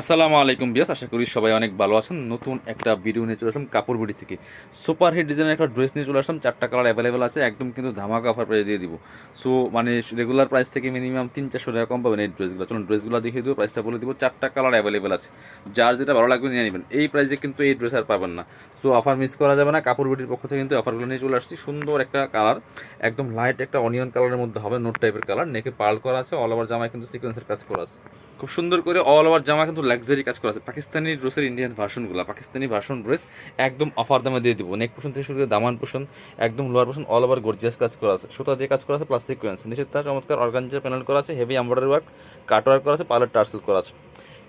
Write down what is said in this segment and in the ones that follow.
আসসালামু আলাইকুম বিয়াস আশা করি সবাই অনেক ভালো আছেন। নতুন একটা ভিডিও নিয়ে চলে আসলাম কাপড় বিড়ি থেকে। সুপার হিট ডিজাইনের একটা ড্রেস নিয়ে চলে আসলাম, চারটা কালার অ্যাভেলেবেল আছে, একদম কিন্তু ধামাকা অফার প্রাইস দিয়ে দিব। সো মানে রেগুলার প্রাইস থেকে মিনিমাম তিন, চারশো টাকা কম পাবেন এই ড্রেসগুলো চলুন ড্রেসগুলো দেখিয়ে দেবো প্রাইসটা বলে দিব। চারটা কালার অ্যাভেলেবেল আছে। যার যেটা ভালো লাগবে নিয়ে নেবেন। এই প্রাইসে কিন্তু এই ড্রেস আর পাবেন না। সো অফার মিস করা যাবে না। কাপড় বিটির পক্ষ থেকে কিন্তু অফারগুলো নিয়ে চলে আসছি। সুন্দর একটা কালার একদম লাইট একটা অনিয়ন কালারের মধ্যে হবে নোট টাইপের কালার নেকে পার্ল করা আছে অল ওভার জামায় কিন্তু সিকোয়েন্সের কাজ করা আছে। খুব সুন্দর করে অল ওভার জামা কিন্তু লাক্সারি কাজ করা আছে। পাকিস্তানি ড্রেসের ইন্ডিয়ান ভার্সনগুলো পাকিস্তানি ভার্সন ড্রেস একদম অফার দামে দিয়ে দিব। নেক পোষণ থেকে শুরু করে দামান পোষণ একদম লোয়ার পোষণ অল ওভার গর্জিয়াস কাজ করা আছে। সুতা দিয়ে কাজ করা আছে প্লাস সিকোয়েন্স নিচের তার চমৎকার অর্গানজার প্যানেল করা আছে heavy embroidery work cut work করা আছে পার্লার টার্সেল করা আছে।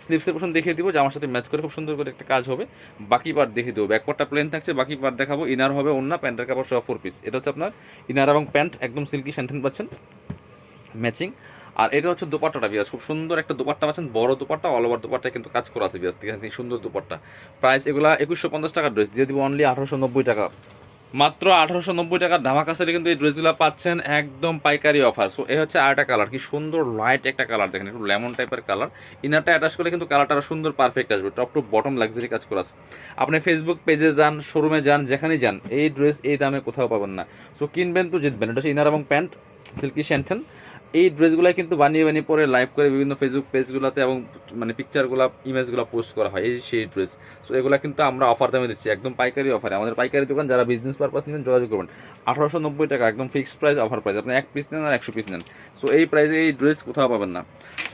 স্লিপসের পোষণ দেখিয়ে দিব, জামার সাথে ম্যাচ করে খুব সুন্দর করে একটা কাজ হবে। বাকি পার্ট দেখিয়ে দেবো। ব্যাকপার্টটা প্লেন থাকছে, বাকি পার্ট দেখাবো। ইনার হবে অন্য প্যান্টের কাপড় সহ ফোর পিস এটা হচ্ছে আপনার ইনার এবং প্যান্ট একদম সিল্কি স্যান্টেন পাচ্ছেন। ম্যাচিং আর এটা হচ্ছে দোপাট্টাটা বিয়াস খুব সুন্দর একটা দোপাট্টা পাচ্ছেন, বড় দোপাট্টা অল ওভার দোপাট্টা কিন্তু কাজ করা আছে বিয়াস দেখেন কি সুন্দর দোপাট্টা। প্রাইস এগুলা একুশশো পঞ্চাশ টাকার ড্রেস দিয়ে দিব অনলি আঠারোশো নব্বই টাকা। মাত্র আঠারোশো নব্বই টাকার ধামাকা সেলে কিন্তু এই ড্রেসগুলো পাচ্ছেন একদম পাইকারি অফার সো এ হচ্ছে আরেকটা কালার কি সুন্দর লাইট একটা কালার দেখেন একটু লেমন টাইপের কালার ইনারটা অ্যাটাচ করলে কিন্তু কালারটা সুন্দর পারফেক্ট আসবে টপ টু বটম লাক্সারি কাজ করা আছে। আপনি ফেসবুক পেজে যান শোরুমে যান, যেখানেই যান, এই ড্রেস এই দামে কোথাও পাবেন না। সো কিনবেন তো জিতবেন, এটা হচ্ছে ইনার এবং প্যান্ট সিল্কি শ্যান্টেন এই ড্রেসগুলো কিন্তু বানিয়ে বানিয়ে পরে লাইভ করে বিভিন্ন ফেসবুক পেজগুলোতে এবং মানে পিকচারগুলো ইমেজগুলো পোস্ট করা হয়, এই সেই ড্রেস সো এগুলো কিন্তু আমরা অফার দামে দিচ্ছি, একদম পাইকারি অফারে আমাদের পাইকারি দোকান, যারা বিজনেস পারপাস নেবেন, যোগাযোগ করবেন। আঠারোশো নব্বই টাকা, একদম ফিক্সড প্রাইস অফার প্রাইস আপনি এক পিস নেন আর একশো পিস নেন। সো এই প্রাইসে এই ড্রেস কোথাও পাবেন না।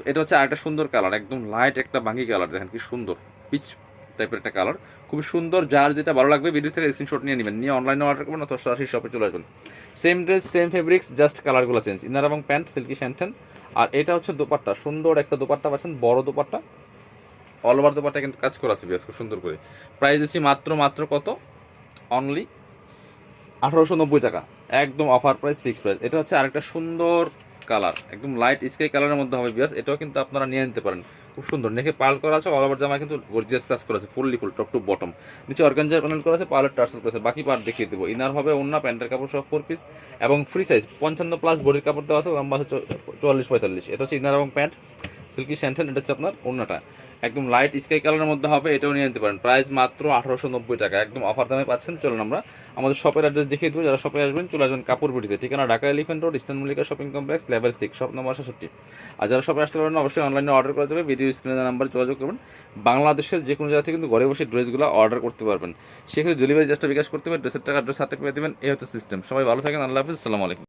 এটা হচ্ছে আরেকটা সুন্দর কালার একদম লাইট একটা বাঙ্গি কালার দেখেন কি সুন্দর। পিচ টাইপের একটা কালার খুবই সুন্দর, যার যেটা ভালো লাগবে ভিডিও থেকে স্ক্রিনশট নিয়ে নেবেন। নিয়ে অনলাইনে অর্ডার করবেন অথবা সরাসরি শপে চলে আসবেন। Same dress same fabrics just কালারগুলো চেঞ্জ ইনার এবং প্যান্ট সিল্কি শ্যান্টেন আর এটা হচ্ছে দোপাট্টা। সুন্দর একটা দোপাট্টা পাচ্ছেন, বড় দোপাট্টা। অল ওভার দোপাট্টা কিন্তু কাজ করা আছে বেশ খুব সুন্দর করে। প্রাইস দিচ্ছি মাত্র মাত্র কত? অনলি আঠারোশো নব্বই টাকা। একদম অফার প্রাইস ফিক্স প্রাইস এটা হচ্ছে আরেকটা সুন্দর কালার, একদম লাইট স্কাই কালারের মধ্যে হবে বিয়াস এটাও কিন্তু আপনারা নিয়ে নিতে পারেন। খুব সুন্দর নেখে পাল করা আছে অল ওভার জামা কিন্তু গর্জিয়াস কাজ করা আছে fully full top to bottom নিচে অর্গানজার প্যানেল করা আছে পালের টার্সেল করেছে বাকি পার্ট দেখিয়ে দেবো। ইনার হবে অন্য প্যান্টের কাপড় সব ফোর পিস এবং ফ্রি সাইজ পঞ্চান্ন প্লাস বডির কাপড় দেওয়া আছে, লম্বা আছে চুয়াল্লিশ পঁয়তাল্লিশ। এটা হচ্ছে ইনার এবং প্যান্ট সিল্কি স্যান্টেন এটা হচ্ছে আপনার অন্যটা একদম লাইট স্কাই কালারের মধ্যে হবে, এটাও নিয়ে নিতে পারেন। প্রাইস মাত্র আঠারোশো নব্বই টাকা। একদম অফার দামে পাচ্ছেন। চলুন আমরা আমাদের শপের অ্যাড্রেস দেখিয়ে দেবো। যারা শপে আসবেন, চলে আসবেন কাপড় বুটিতে ঠিকানা Dhaka elephant road eastern Mallika shopping complex level six shop number সাতষট্টি আর যারা শপে আসতে পারেন অবশ্যই অনলাইনে অর্ডার করা যাবে। ভিডিও স্ক্রিনে নাম্বার যোগাযোগ করবেন। বাংলাদেশের যে কোনো জায়গা থেকে কিন্তু ঘরে বসে ড্রেসগুলো অর্ডার করতে পারবেন। সেক্ষেত্রে ডেলিভারি জাস্টটা বিকাশ করতে হবে। ড্রেসের টাকা ড্রেস হাতে পেয়ে দেবেন। এই হচ্ছে সিস্টেম সবাই ভালো থাকেন। আল্লাহ হাফিজ। আসসালামু আলাইকুম।